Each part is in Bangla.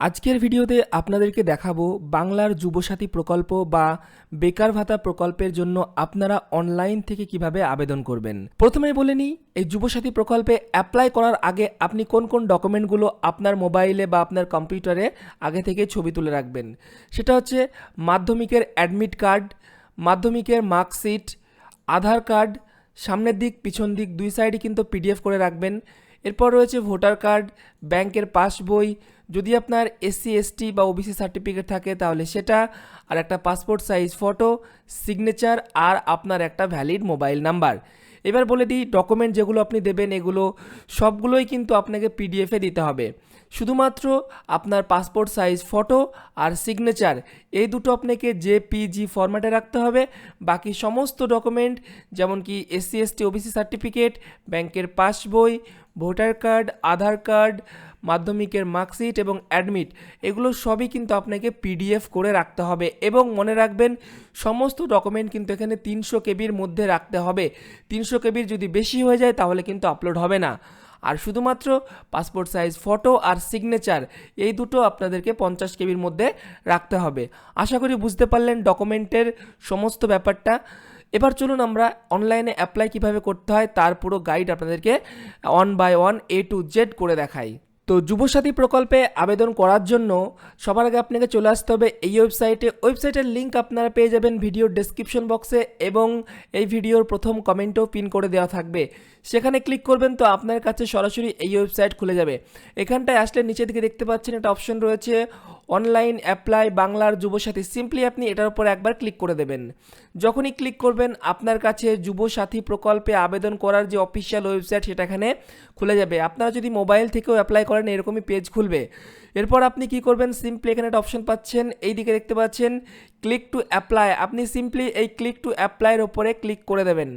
আজকের ভিডিওতে আপনাদেরকে দেখাবো বাংলার যুবসাথী প্রকল্প বা বেকার ভাতা প্রকল্পের জন্য আপনারা অনলাইন থেকে কীভাবে আবেদন করবেন। প্রথমে বলে নিই, এই যুবসাথী প্রকল্পে অ্যাপ্লাই করার আগে আপনি কোন কোন ডকুমেন্টগুলো আপনার মোবাইলে বা আপনার কম্পিউটারে আগে থেকে ছবি তুলে রাখবেন। সেটা হচ্ছে মাধ্যমিকের অ্যাডমিট কার্ড মাধ্যমিকের মার্কশিট আধার কার্ড সামনের দিক, পিছন দিক, দুই সাইডে কিন্তু পিডিএফ করে রাখবেন। এরপর রয়েছে ভোটার কার্ড ব্যাংকের পাসবই যদি আপনার এসসি এসটি বা ওবিসি সার্টিফিকেট থাকে, তাহলে সেটা আর একটা পাসপোর্ট সাইজ ফটো সিগনেচার আর আপনার একটা ভ্যালিড মোবাইল নাম্বার এবার বলে দিই ডকুমেন্ট যেগুলো আপনি দেবেন, এগুলো সবগুলোই কিন্তু আপনাকে পিডিএফে দিতে হবে। শুধুমাত্র আপনার পাসপোর্ট সাইজ ফটো আর সিগনেচার এই দুটো আপনাকে জেপিজি ফরম্যাটে রাখতে হবে। বাকি সমস্ত ডকুমেন্ট যেমন কি এসসি এসটি ওবিসি সার্টিফিকেট ব্যাংকের passbook voter card Aadhaar card মাধ্যমিকের মার্কশিট এবং অ্যাডমিট, এগুলো সবই কিন্তু আপনাকে পিডিএফ করে রাখতে হবে এবং মনে রাখবেন, সমস্ত ডকুমেন্ট কিন্তু এখানে তিনশো কেবির মধ্যে রাখতে হবে। তিনশো কেবির যদি বেশি হয়ে যায় তাহলে কিন্তু আপলোড হবে না। আর শুধুমাত্র পাসপোর্ট সাইজ, ফটো আর সিগনেচার, এই দুটো আপনাদেরকে পঞ্চাশ কেবির মধ্যে রাখতে হবে। আশা করি বুঝতে পারলেন ডকুমেন্টের সমস্ত ব্যাপারটা। এবার চলুন আমরা অনলাইনে অ্যাপ্লাই কীভাবে করতে হয়, তার পুরো গাইড আপনাদেরকে one by one A to Z করে দেখাই। তো যুবসাথী প্রকল্পে আবেদন করার জন্য সবার আগে আপনাকে চলে আসতে হবে এই ওয়েবসাইটে। ওয়েবসাইটের লিঙ্ক আপনারা পেয়ে যাবেন ভিডিওর ডেসক্রিপশন বক্সে এবং এই ভিডিওর প্রথম কমেন্টও পিন করে দেওয়া থাকবে। সেখানে ক্লিক করবেন তো আপনার কাছে সরাসরি এই ওয়েবসাইট খুলে যাবে। এখানটায় আসলে নিচের দিকে দেখতে পাচ্ছেন একটা অপশন রয়েছে অনলাইন অ্যাপ্লাই বাংলার যুবসাথী। সিম্পলি আপনি এটার উপর একবার ক্লিক করে দেবেন। যখনই ক্লিক করবেন, আপনার কাছে যুবসাথী প্রকল্পে আবেদন করার যে অফিসিয়াল ওয়েবসাইট সেটা এখানে খুলে যাবে। আপনারা যদি মোবাইল থেকেও অ্যাপ্লাই করেন, এরকমই পেজ খুলবে। এরপর আপনি কি করবেন? সিম্পলি এখানে একটা অপশন পাচ্ছেন। এই দিকে দেখতে পাচ্ছেন ক্লিক টু অ্যাপ্লাই আপনি সিম্পলি এই ক্লিক টু অ্যাপ্লাইয়ের ওপরে ক্লিক করে দেবেন।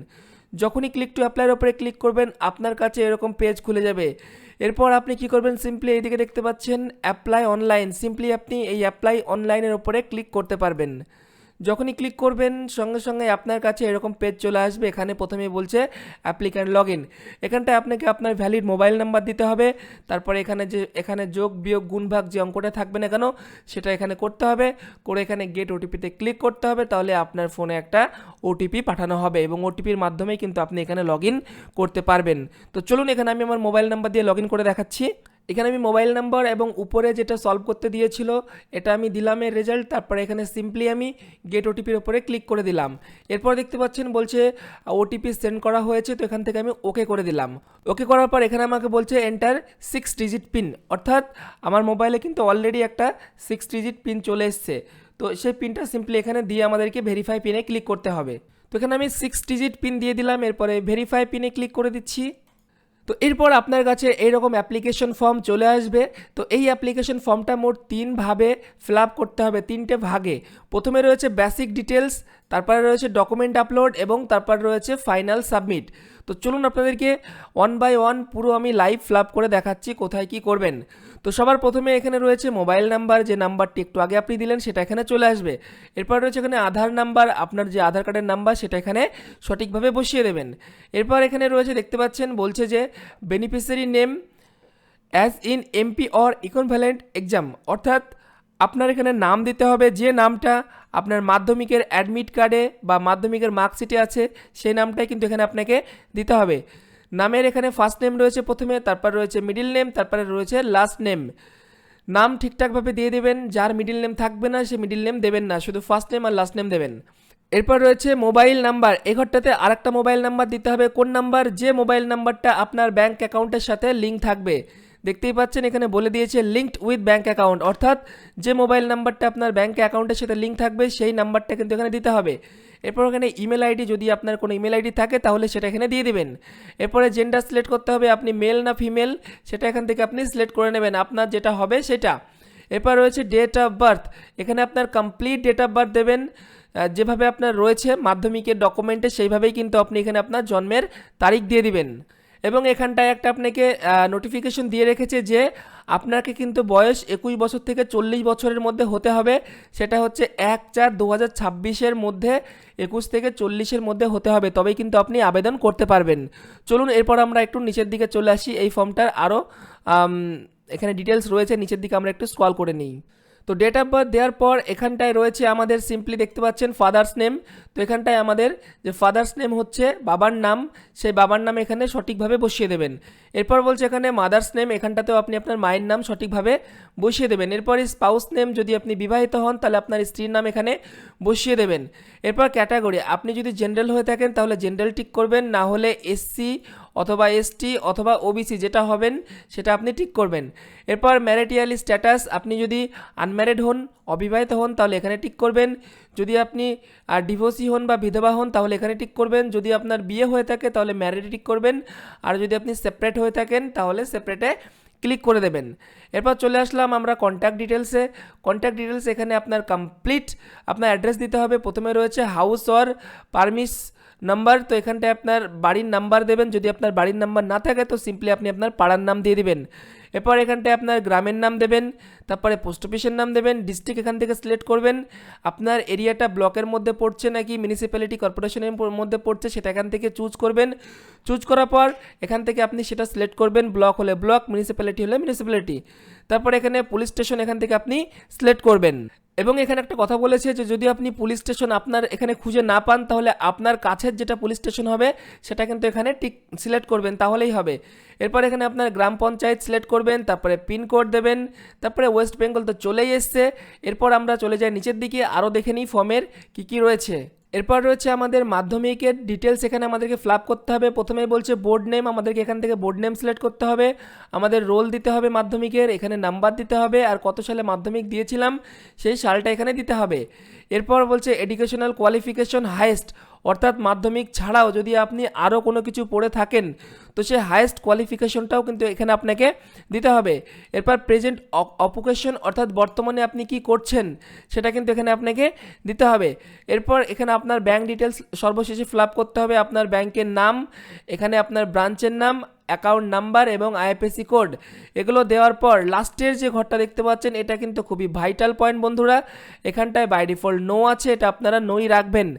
যখনই ক্লিক টু অ্যাপ্লাইয়ের ওপরে ক্লিক করবেন, আপনার কাছে এরকম পেজ খুলে যাবে। এরপর আপনি কি করবেন? সিম্পলি এইদিকে দেখতে পাচ্ছেন অ্যাপ্লাই অনলাইন সিম্পলি আপনি এই অ্যাপ্লাই অনলাইনের ওপরে ক্লিক করতে পারবেন। যখনই ক্লিক করবেন, সঙ্গে সঙ্গে আপনার কাছে এরকম পেজ চলে আসবে। এখানে প্রথমে বলছে অ্যাপ্লিক্যান্ট লগ ইন এখানটায় আপনাকে আপনার ভ্যালিড মোবাইল নাম্বার দিতে হবে। তারপরে এখানে যে, এখানে যোগ, বিয়োগ, গুণ, ভাগ যে অঙ্কটা থাকবে না কেন, সেটা এখানে করতে হবে। করে এখানে গেট ওটিপিতে ক্লিক করতে হবে, তাহলে আপনার ফোনে একটা ওটিপি পাঠানো হবে এবং ওটিপির মাধ্যমেই কিন্তু আপনি এখানে লগ করতে পারবেন। তো চলুন, এখানে আমি আমার মোবাইল নাম্বার দিয়ে লগ করে দেখাচ্ছি। এখানে আমি মোবাইল নাম্বার এবং উপরে যেটা সলভ করতে দিয়েছিল, এটা আমি দিলাম এর রেজাল্ট তারপরে এখানে সিম্পলি আমি গেট ওটিপির ওপরে ক্লিক করে দিলাম। এরপর দেখতে পাচ্ছেন বলছে ওটিপি সেন্ড করা হয়েছে, তো এখান থেকে আমি ওকে করে দিলাম। ওকে করার পর এখানে আমাকে বলছে এন্টার সিক্স ডিজিট পিন অর্থাৎ আমার মোবাইলে কিন্তু অলরেডি একটা সিক্স ডিজিট পিন চলে এসছে। তো সেই পিনটা সিম্পলি এখানে দিয়ে আমাদেরকে ভেরিফাই পিনে ক্লিক করতে হবে। তো এখানে আমি সিক্স ডিজিট পিন দিয়ে দিলাম, এরপরে ভেরিফাই পিনে ক্লিক করে দিচ্ছি। তো এরপর আপনার কাছে এইরকম অ্যাপ্লিকেশন ফর্ম চলে আসবে। তো এই অ্যাপ্লিকেশন ফর্মটা মোট তিনভাবে ফিল আপ করতে হবে, তিনটে ভাগে। প্রথমে রয়েছে বেসিক ডিটেলস তারপরে রয়েছে ডকুমেন্ট আপলোড এবং তারপর রয়েছে ফাইনাল সাবমিট তো চলুন আপনাদেরকে ওয়ান বাই ওয়ান পুরো আমি লাইভ ফ্লাপ করে দেখাচ্ছি কোথায় কি করবেন। তো সবার প্রথমে এখানে রয়েছে মোবাইল নাম্বার যে নাম্বারটি একটু আগে আপনি দিলেন সেটা এখানে চলে আসবে। এরপর রয়েছে এখানে আধার নাম্বার আপনার যে আধার কার্ডের নাম্বার সেটা এখানে সঠিকভাবে বসিয়ে দেবেন। এরপর এখানে রয়েছে দেখতে পাচ্ছেন বলছে যে beneficiary name as in MP or equivalent exam অর্থাৎ আপনার এখানে নাম দিতে হবে যে নামটা আপনার মাধ্যমিকের অ্যাডমিট কার্ডে বা মাধ্যমিকের মার্কশিটে আছে, সেই নামটাই কিন্তু এখানে আপনাকে দিতে হবে। নামের এখানে ফার্স্ট নেম রয়েছে প্রথমে, তারপর রয়েছে মিডিল নেম তারপরে রয়েছে লাস্ট নেম নাম ঠিকঠাকভাবে দিয়ে দেবেন, যার মিডিল নেম থাকবে না, সে মিডিল নেম দেবেন না, শুধু ফার্স্ট নেম আর লাস্ট নেম দেবেন। এরপর রয়েছে মোবাইল নাম্বার এই ঘরটাতে আরেকটা মোবাইল নাম্বার দিতে হবে। কোন নাম্বার যে মোবাইল নাম্বারটা আপনার ব্যাংক অ্যাকাউন্টের সাথে লিঙ্ক থাকবে। দেখতেই পাচ্ছেন, এখানে বলে দিয়েছে লিঙ্কড উইথ ব্যাঙ্ক অ্যাকাউন্ট অর্থাৎ যে মোবাইল নাম্বারটা আপনার ব্যাঙ্ক অ্যাকাউন্টের সাথে লিঙ্ক থাকবে, সেই নাম্বারটা কিন্তু এখানে দিতে হবে। এরপর এখানে ইমেল আইডি যদি আপনার কোনো ইমেল আইডি থাকে, তাহলে সেটা এখানে দিয়ে দেবেন। এরপরে জেন্ডার সিলেক্ট করতে হবে, আপনি মেল না ফিমেল সেটা এখান থেকে আপনি সিলেক্ট করে নেবেন, আপনার যেটা হবে সেটা। এরপর রয়েছে ডেট অফ বার্থ এখানে আপনার কমপ্লিট ডেট অফ বার্থ দেবেন যেভাবে আপনার রয়েছে, মাধ্যমিকের ডকুমেন্টে সেইভাবেই কিন্তু আপনি এখানে আপনার জন্মের তারিখ দিয়ে দিবেন। এবং এখানটায় একটা আপনাকে নোটিফিকেশন দিয়ে রেখেছে যে আপনাকে কিন্তু বয়স একুশ বছর থেকে চল্লিশ বছরের মধ্যে হতে হবে। সেটা হচ্ছে এক চার দু হাজার ছাব্বিশের মধ্যে একুশ থেকে চল্লিশের মধ্যে হতে হবে। তবেই কিন্তু আপনি আবেদন করতে পারবেন। চলুন, এরপর আমরা একটু নিচের দিকে চলে আসি। এই ফর্মটার আরও এখানে ডিটেলস রয়েছে। নিচের দিকে আমরা একটু স্কল করে নিই। তো ডেট অফ বার্থ দেওয়ার পর এখানটায় রয়েছে আমাদের সিম্পলি দেখতে পাচ্ছেন ফাদার্স নেম তো এখানটায় আমাদের যে ফাদার্স নেম হচ্ছে বাবার নাম, সেই বাবার নাম এখানে সঠিকভাবে বসিয়ে দেবেন। এরপর বলছে এখানে মাদার্স নেম এখানটাতেও আপনি আপনার মায়ের নাম সঠিকভাবে বসিয়ে দেবেন। এরপর স্পাউস নেম যদি আপনি বিবাহিত হন, তাহলে আপনার স্ত্রীর নাম এখানে বসিয়ে দেবেন। এরপর ক্যাটাগরি আপনি যদি জেনারেল হয়ে থাকেন, তাহলে জেনারেল টিক করবেন, না হলে এসসি অথবা এসটি অথবা ওবিসি যেটা হবেন, সেটা আপনি ঠিক করবেন। এরপর ম্যারিটিয়াল স্ট্যাটাস আপনি যদি আনম্যারিড হন অবিবাহিত হন, তাহলে এখানে টিক করবেন। যদি আপনি ডিভোর্সি হন বা বিধবা হন, তাহলে এখানে টিক করবেন। যদি আপনার বিয়ে হয়ে থাকে, তাহলে ম্যারিড টিক করবেন। আর যদি আপনি সেপারেট হয়ে থাকেন, তাহলে সেপারেটে ক্লিক করে দেবেন। এরপর চলে আসলাম আমরা কন্ট্যাক্ট ডিটেলসে কন্ট্যাক্ট ডিটেলস এখানে আপনার কমপ্লিট আপনার অ্যাড্রেস দিতে হবে। প্রথমে রয়েছে হাউস অর পারমিস নাম্বার তো এখানটায় আপনার বাড়ির নাম্বার দেবেন। যদি আপনার বাড়ির নাম্বার না থাকে, তো সিম্পলি আপনি আপনার পাড়ার নাম দিয়ে দিবেন। এরপর এখানটায় আপনার গ্রামের নাম দেবেন, তারপরে পোস্ট অফিসের নাম দেবেন ডিস্ট্রিক্ট এখান থেকে সিলেক্ট করবেন। আপনার এরিয়াটা ব্লকের মধ্যে পড়ছে নাকি মিউনিসিপ্যালিটি কর্পোরেশনের মধ্যে পড়ছে সেটা এখান থেকে চুজ করবেন। চুজ করার পর এখান থেকে আপনি সেটা সিলেক্ট করবেন ব্লক হলে ব্লক মিউনিসিপ্যালিটি হলে মিউনিসিপ্যালিটি তারপর এখানে পুলিশ স্টেশন এখান থেকে আপনি সিলেক্ট করবেন। এবং এখানে একটা কথা বলেছে যে যদি আপনি পুলিশ স্টেশন আপনার এখানে খুঁজে না পান, তাহলে আপনার কাছের যেটা পুলিশ স্টেশন হবে, সেটা কিন্তু এখানে টিক সিলেক্ট করবেন, তাহলেই হবে। এরপর এখানে আপনার গ্রাম পঞ্চায়েত সিলেক্ট করবেন, তারপরে পিনকোড দেবেন, তারপরে ওয়েস্ট বেঙ্গল তো চলেই এসছে। এরপর আমরা চলে যাই নিচের দিকে, আরও দেখে নিই ফর্মের কী কী রয়েছে। এরপর রয়েছে আমাদের মাধ্যমিকের ডিটেলস এখানে আমাদেরকে ফ্লাপ করতে হবে। প্রথমেই বলছে বোর্ড নেম আমাদেরকে এখান থেকে বোর্ড নেম সিলেক্ট করতে হবে। আমাদের রোল দিতে হবে মাধ্যমিকের, এখানে নাম্বার দিতে হবে, আর কত সালে মাধ্যমিক দিয়েছিলাম, সেই সালটা এখানে দিতে হবে। এরপর বলছে এডুকেশনাল কোয়ালিফিকেশন হাইয়েস্ট অর্থাৎ মাধ্যমিক ছাড়াও যদি আপনি আরও কোনো কিছু পড়ে থাকেন, তো সে হায়েস্ট কোয়ালিফিকেশনটাও কিন্তু এখানে আপনাকে দিতে হবে। এরপর প্রেজেন্ট অকুপেশন অর্থাৎ বর্তমানে আপনি কি করছেন, সেটা কিন্তু এখানে আপনাকে দিতে হবে। এরপর এখানে আপনার ব্যাংক ডিটেলস সর্বশেষে ফিল করতে হবে আপনার ব্যাংকের নাম, এখানে আপনার ব্রাঞ্চের নাম অ্যাকাউন্ট নাম্বার এবং আইএফএসি কোড এগুলো দেওয়ার পর লাস্টের যে ঘরটা দেখতে পাচ্ছেন, এটা কিন্তু খুবই ভাইটাল পয়েন্ট বন্ধুরা। এখানটায় বাই ডিফল্ট নো আছে, এটা আপনারা নোই রাখবেন।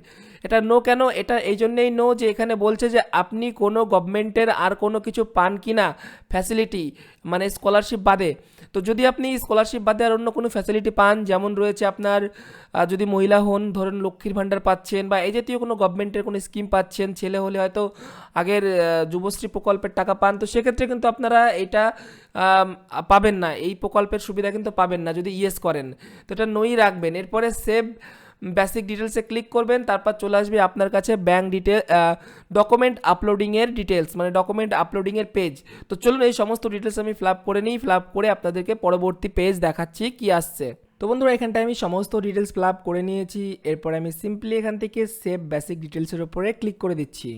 এটা নো কেন? এটা এই জন্যেই নো যে এখানে বলছে যে আপনি কোনো গভর্নমেন্টের আর কোনো কিছু পান কি না ফ্যাসিলিটি মানে স্কলারশিপ বাদে। তো যদি আপনি স্কলারশিপ বাদে আর অন্য কোনো ফ্যাসিলিটি পান, যেমন রয়েছে আপনার যদি মহিলা হন, ধরুন লক্ষ্মীর ভাণ্ডার পাচ্ছেন বা এই জাতীয় কোনো গভর্নমেন্টের কোনো স্কিম পাচ্ছেন, ছেলে হলে হয়তো আগের যুবশ্রী প্রকল্পের টাকা পান, তো সেক্ষেত্রে কিন্তু আপনারা এটা পাবেন না। এই প্রকল্পের সুবিধা কিন্তু পাবেন না যদি ইয়েস করেন। তো এটা নই রাখবেন। এরপরে সেভ বেসিক ডিটেলসে ক্লিক করবেন, তারপর চলে আসবে আপনার কাছে ব্যাঙ্ক ডিটেল ডকুমেন্ট আপলোডিংয়ের ডিটেলস মানে ডকুমেন্ট আপলোডিংয়ের পেজ তো চলুন এই সমস্ত ডিটেলস আমি ফিল করে নিই ফিল করে আপনাদেরকে পরবর্তী পেজ দেখাচ্ছি কি আসছে। তো বন্ধুরা, এখানটায় আমি সমস্ত ডিটেলস ফিল করে নিয়েছি, এরপর আমি সিম্পলি এখান থেকে সেভ বেসিক ডিটেলসের উপরে ক্লিক করে দিচ্ছি।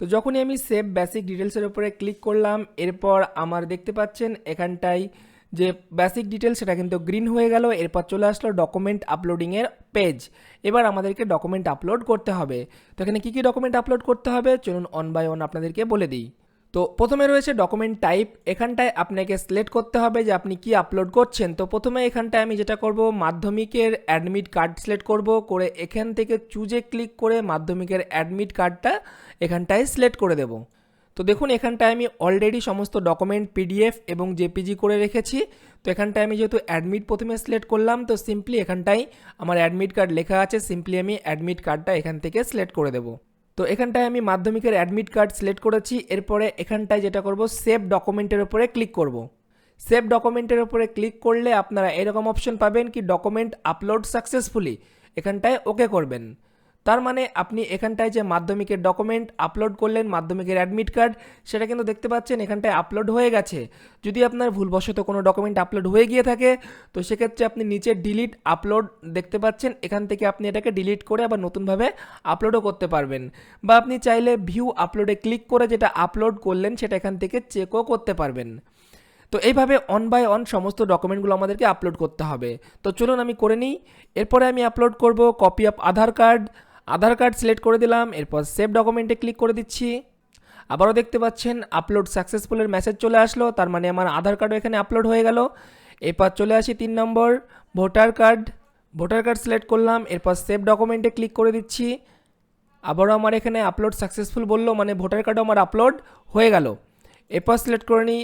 তো যখনই আমি সেভ বেসিক ডিটেলসের উপরে ক্লিক করলাম, এরপর আমার দেখতে পাচ্ছেন এখানটায় যে বেসিক ডিটেলস সেটা কিন্তু গ্রিন হয়ে গেল, এরপর চলে আসলো ডকুমেন্ট আপলোডিংয়ের পেজ এবার আমাদেরকে ডকুমেন্ট আপলোড করতে হবে। তো এখানে কী কী ডকুমেন্ট আপলোড করতে হবে? চলুন অন বাই অন আপনাদেরকে বলে দিই। তো প্রথমে রয়েছে ডকুমেন্ট টাইপ এখানটায় আপনাকে সিলেক্ট করতে হবে যে আপনি কি আপলোড করছেন। তো প্রথমে এখানটায় আমি যেটা করব, মাধ্যমিকের অ্যাডমিট কার্ড সিলেক্ট করব। করে এখান থেকে চুজে ক্লিক করে মাধ্যমিকের অ্যাডমিট কার্ডটা এখানটায় সিলেক্ট করে দেব। তো দেখুন এখানটায় আমি অলরেডি সমস্ত ডকুমেন্ট পিডিএফ এবং জেপিজি করে রেখেছি। তো এখানটায় আমি যেহেতু অ্যাডমিট প্রথমে সিলেক্ট করলাম, তো সিম্পলি এখানটায় আমার অ্যাডমিট কার্ড লেখা আছে সিম্পলি আমি অ্যাডমিট কার্ডটা এখান থেকে সিলেক্ট করে দেবো। তো এখানটায় আমি মাধ্যমিকের অ্যাডমিট কার্ড সিলেক্ট করেছি, এরপরে এখানটায় যেটা করব সেভ ডকুমেন্টের উপরে ক্লিক করব। সেভ ডকুমেন্টের উপরে ক্লিক করলে আপনারা এরকম অপশন পাবেন কি ডকুমেন্ট আপলোড সাকসেসফুলি এখানটায় ওকে করবেন। তার মানে আপনি এখানটায় যে মাধ্যমিকের ডকুমেন্ট আপলোড করলেন, মাধ্যমিকের অ্যাডমিট কার্ড সেটা কিন্তু দেখতে পাচ্ছেন এখানটায় আপলোড হয়ে গেছে। যদি আপনার ভুলবশত কোনো ডকুমেন্ট আপলোড হয়ে গিয়ে থাকে, তো সেক্ষেত্রে আপনি নিচে ডিলিট আপলোড দেখতে পাচ্ছেন। এখান থেকে আপনি এটাকে ডিলিট করে আবার নতুনভাবে আপলোডও করতে পারবেন। বা আপনি চাইলে ভিউ আপলোডে ক্লিক করে যেটা আপলোড করলেন, সেটা এখান থেকে চেকও করতে পারবেন। তো এইভাবে অন বাই অন সমস্ত ডকুমেন্টগুলো আমাদেরকে আপলোড করতে হবে। তো চলুন আমি করে নিই। এরপরে আমি আপলোড করব copy of Aadhaar card Aadhaar card select করে দিলাম, এরপর সেভ ডকুমেন্টে ক্লিক করে দিচ্ছি। আবারও দেখতে পাচ্ছেন আপলোড সাকসেসফুলের মেসেজ চলে আসলো, তার মানে আমার আধার কার্ডও এখানে আপলোড হয়ে গেল। এরপর চলে আসি তিন number voter card voter card select করলাম, এরপর সেভ ডকুমেন্টে ক্লিক করে দিচ্ছি। আবারও আমার এখানে আপলোড সাকসেসফুল বলল মানে ভোটার কার্ডও আমার আপলোড হয়ে গেল। এরপর সিলেক্ট করে নিই,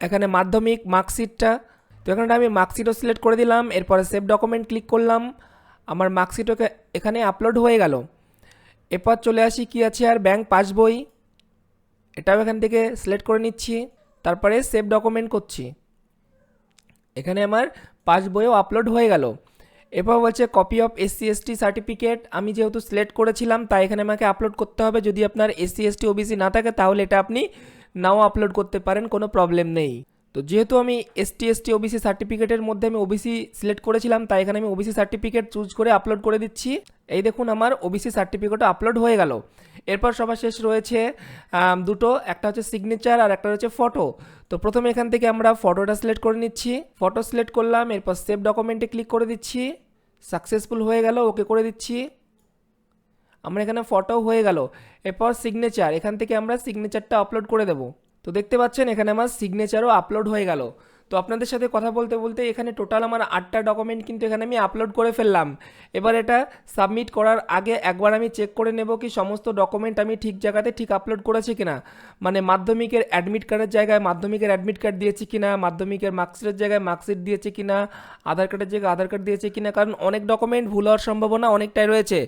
এখানে মাধ্যমিক মার্কশিটটা তো এখানে আমি মার্কশিটও সিলেক্ট করে দিলাম, এরপরে সেভ ডকুমেন্ট ক্লিক করলাম। আমার মার্কশিটও এখানে আপলোড হয়ে গেল। এরপর চলে আসি কি আছে আর ব্যাংক পাসবই এটাও এখান থেকে সিলেক্ট করে নিচ্ছি, তারপরে সেভ ডকুমেন্ট করছি। এখানে আমার পাসবইও আপলোড হয়ে গেল। এরপর বলছে copy of SC ST certificate আমি যেহেতু সিলেক্ট করেছিলাম, তাই এখানে আমাকে আপলোড করতে হবে। যদি আপনার এসসি এসটি ওবিসি না থাকে, তাহলে এটা আপনি নাও আপলোড করতে পারেন, কোনো প্রবলেম নেই। তো যেহেতু আমি এসটি এসটি ওবিসি সার্টিফিকেটের মধ্যে আমি ওবিসি সিলেক্ট করেছিলাম, তাই এখানে আমি ওবিসি সার্টিফিকেট চুজ করে আপলোড করে দিচ্ছি। এই দেখুন আমার ওবিসি সার্টিফিকেটও আপলোড হয়ে গেল। এরপর সবার শেষ রয়েছে দুটো, একটা হচ্ছে সিগনেচার আর একটা রয়েছে ফটো তো প্রথমে এখান থেকে আমরা ফটোটা সিলেক্ট করে নিচ্ছি। ফটো সিলেক্ট করলাম, এরপর সেভ ডকুমেন্টে ক্লিক করে দিচ্ছি। সাকসেসফুল হয়ে গেল ওকে করে দিচ্ছি। আমরা এখানে ফটো হয়ে গেল। এরপর সিগনেচার এখান থেকে আমরা সিগনেচারটা আপলোড করে দেব। তো দেখতে পাচ্ছেন, এখানে আমার সিগনেচারও আপলোড হয়ে গেল। তো আপনাদের সাথে কথা বলতে বলতে এখানে টোটাল আমার আটটা ডকুমেন্ট কিন্তু এখানে আমি আপলোড করে ফেললাম। এবার এটা সাবমিট করার আগে একবার আমি চেক করে নেব কি সমস্ত ডকুমেন্ট আমি ঠিক জায়গাতে ঠিক আপলোড করেছি কিনা। মানে মাধ্যমিকের অ্যাডমিট কার্ডের জায়গায় মাধ্যমিকের অ্যাডমিট কার্ড দিয়েছি কিনা, মাধ্যমিকের মার্কশিটের জায়গায় মার্কশিট দিয়েছি কিনা আধার কার্ডের জায়গায় আধার কার্ড দিয়েছি কিনা, কারণ অনেক ডকুমেন্ট ভুল হওয়ার সম্ভাবনা অনেকটাই রয়েছে।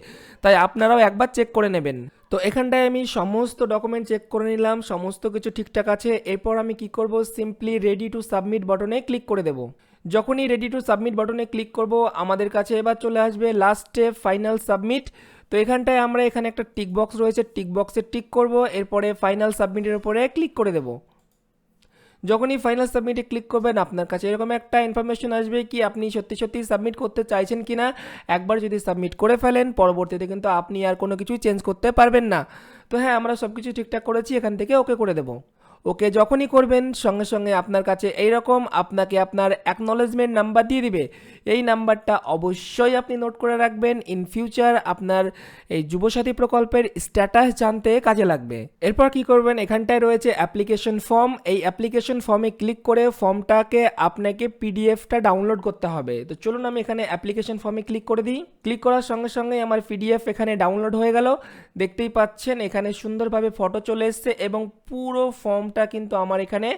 তাই আপনারাও একবার চেক করে নেবেন। তো এখানটায় আমি সমস্ত ডকুমেন্ট চেক করে নিলাম, সমস্ত কিছু ঠিকঠাক আছে। এরপর আমি কি করব? সিম্পলি রেডি টু সাবমিট বটনে ক্লিক করে দেব। যখনই রেডি টু সাবমিট বটনে ক্লিক করব, আমাদের কাছে এবার চলে আসবে লাস্টে ফাইনাল সাবমিট তো এখানটায় আমরা এখানে একটা টিক বক্স রয়েছে টিক বক্সে টিক করব, এরপরে ফাইনাল সাবমিটের উপরে ক্লিক করে দেবো। যখনই ফাইনাল সাবমিটে ক্লিক করবেন, আপনার কাছে এরকম একটা ইনফরমেশন আসবে কি আপনি সত্যি সত্যি সাবমিট করতে চাইছেন কি না একবার যদি সাবমিট করে ফেলেন, পরবর্তীতে কিন্তু আপনি আর কোনো কিছুই চেঞ্জ করতে পারবেন না। তো হ্যাঁ আমরা সব কিছু ঠিকঠাক করেছি, এখান থেকে ওকে করে দেবো। ওকে যখনই করবেন, সঙ্গে সঙ্গে আপনার কাছে এইরকম আপনাকে আপনার অ্যাকনোলেজমেন্ট নাম্বার দিয়ে দিবে। এই নাম্বারটা অবশ্যই আপনি নোট করে রাখবেন। ইন ফিউচার আপনার এই যুবসাথী প্রকল্পের স্ট্যাটাস জানতে কাজে লাগবে। এরপর কি করবেন? এখানটায় রয়েছে অ্যাপ্লিকেশন ফর্ম এই অ্যাপ্লিকেশন ফর্মে ক্লিক করে ফর্মটাকে আপনাকে পিডিএফটা ডাউনলোড করতে হবে। তো চলুন আমি এখানে অ্যাপ্লিকেশন ফর্মে ক্লিক করে দিই। ক্লিক করার সঙ্গে সঙ্গে আমার পিডিএফ এখানে ডাউনলোড হয়ে গেল। দেখতেই পাচ্ছেন এখানে সুন্দরভাবে ফটো চলে এসছে এবং পুরো ফর্মটা কিন্তু আমার এখানে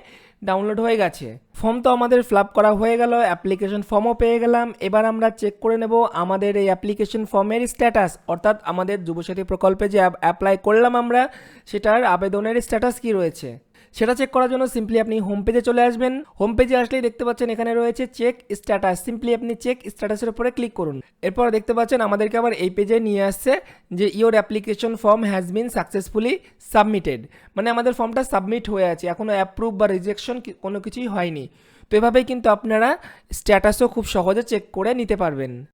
ডাউনলোড হয়ে গেছে। ফর্ম তো আমাদের ফ্লাপ করা হয়ে গেল অ্যাপ্লিকেশন ফর্মও পেয়ে গেলাম। এবার আমরা চেক করে নেব আমাদের এই অ্যাপ্লিকেশন ফর্মের স্ট্যাটাস অর্থাৎ আমাদের যুবসাথী প্রকল্পে যে অ্যাপ্লাই করলাম আমরা, সেটার আবেদনের স্ট্যাটাস কি রয়েছে। সেটা চেক করার জন্য সিম্পলি আপনি হোম পেজে চলে আসবেন। হোম পেজে আসলেই দেখতে পাচ্ছেন এখানে রয়েছে চেক স্ট্যাটাস সিম্পলি আপনি চেক স্ট্যাটাসের উপরে ক্লিক করুন। এরপর দেখতে পাচ্ছেন আমাদেরকে আবার এই পেজে নিয়ে আসছে যে your application form has been successfully submitted মানে আমাদের ফর্মটা সাবমিট হয়ে আছে এখনও অ্যাপ্রুভ বা রিজেকশন কোনো কিছুই হয়নি। তো এভাবেই কিন্তু আপনারা স্ট্যাটাসও খুব সহজে চেক করে নিতে পারবেন।